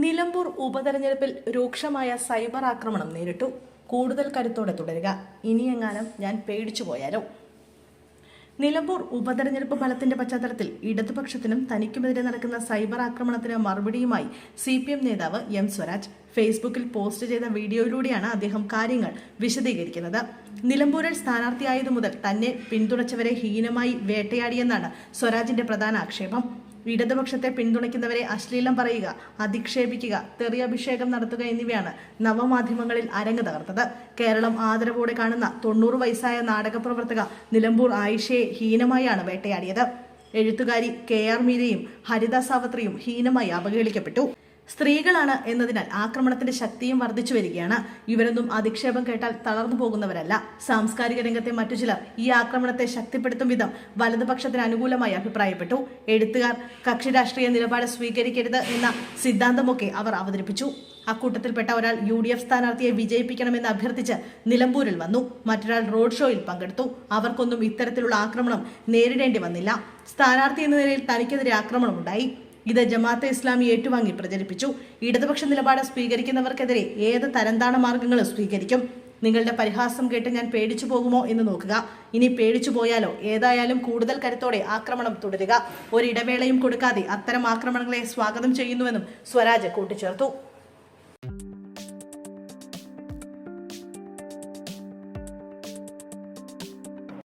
നിലമ്പൂർ ഉപതെരഞ്ഞെടുപ്പിൽ രൂക്ഷമായ സൈബർ ആക്രമണം നേരിട്ടു. കൂടുതൽ കരുത്തോടെ തുടരുക. ഇനിയെങ്ങാനും ഞാൻ പേടിച്ചു പോയാലോ? നിലമ്പൂർ ഉപതെരഞ്ഞെടുപ്പ് ഫലത്തിന്റെ പശ്ചാത്തലത്തിൽ ഇടതുപക്ഷത്തിനും തനിക്കുമെതിരെ നടക്കുന്ന സൈബർ ആക്രമണത്തിന് മറുപടിയുമായി സി പി എം നേതാവ് എം സ്വരാജ് ഫേസ്ബുക്കിൽ പോസ്റ്റ് ചെയ്ത വീഡിയോയിലൂടെയാണ് അദ്ദേഹം കാര്യങ്ങൾ വിശദീകരിക്കുന്നത്. നിലമ്പൂരിൽ സ്ഥാനാർത്ഥിയായതു മുതൽ തന്നെ പിന്തുണച്ചവരെ ഹീനമായി വേട്ടയാടിയെന്നാണ് സ്വരാജിന്റെ പ്രധാന ആക്ഷേപം. ഇടതുപക്ഷത്തെ പിന്തുണയ്ക്കുന്നവരെ അശ്ലീലം പറയുക അധിക്ഷേപിക്കുക തെറിയഭിഷേകം നടത്തുക എന്നിവയാണ് നവമാധ്യമങ്ങളിൽ അരങ്ങ് തകർത്തത്. കേരളം ആദരവോടെ കാണുന്ന തൊണ്ണൂറ് വയസ്സായ നാടകപ്രവർത്തക നിലമ്പൂർ ആയിഷയെ ഹീനമായാണ് വേട്ടയാടിയത്. എഴുത്തുകാരി കെ ആർ മീരയും ഹരിത സാവത്രിയും ഹീനമായി അവഹേളിക്കപ്പെട്ടു സ്ത്രീകളാണ് എന്നതിനാൽ ആക്രമണത്തിന്റെ ശക്തിയും വർദ്ധിച്ചു വരികയാണ്. ഇവരൊന്നും അധിക്ഷേപം കേട്ടാൽ തളർന്നു പോകുന്നവരല്ല. സാംസ്കാരിക രംഗത്തെ മറ്റു ചിലർ ഈ ആക്രമണത്തെ ശക്തിപ്പെടുത്തും വിധം വലതുപക്ഷത്തിന് അനുകൂലമായി അഭിപ്രായപ്പെട്ടു. എഴുത്തുകാർ കക്ഷി രാഷ്ട്രീയ നിലപാട് സ്വീകരിക്കരുത് എന്ന സിദ്ധാന്തമൊക്കെ അവർ അവതരിപ്പിച്ചു. അക്കൂട്ടത്തിൽപ്പെട്ട ഒരാൾ യു ഡി എഫ് സ്ഥാനാർത്ഥിയെ വിജയിപ്പിക്കണമെന്ന് അഭ്യർത്ഥിച്ച് നിലമ്പൂരിൽ വന്നു. മറ്റൊരാൾ റോഡ് ഷോയിൽ പങ്കെടുത്തു. അവർക്കൊന്നും ഇത്തരത്തിലുള്ള ആക്രമണം നേരിടേണ്ടി വന്നില്ല. സ്ഥാനാർത്ഥി എന്ന നിലയിൽ തനിക്കെതിരെ ആക്രമണമുണ്ടായി. ഇത് ജമാഅത്തെ ഇസ്ലാമി ഏറ്റുവാങ്ങി പ്രചരിപ്പിച്ചു. ഇടതുപക്ഷ നിലപാട് സ്വീകരിക്കുന്നവർക്കെതിരെ ഏത് തരംതാണ മാർഗങ്ങൾ സ്വീകരിക്കും? നിങ്ങളുടെ പരിഹാസം കേട്ട് ഞാൻ പേടിച്ചു പോകുമോ എന്ന് നോക്കുക. ഇനി പേടിച്ചു പോയാലോ? ഏതായാലും കൂടുതൽ കരുത്തോടെ ആക്രമണം തുടരുക. ഒരിടവേളയും കൊടുക്കാതെ അത്തരം ആക്രമണങ്ങളെ സ്വാഗതം ചെയ്യുന്നുവെന്നും സ്വരാജ് കൂട്ടിച്ചേർത്തു.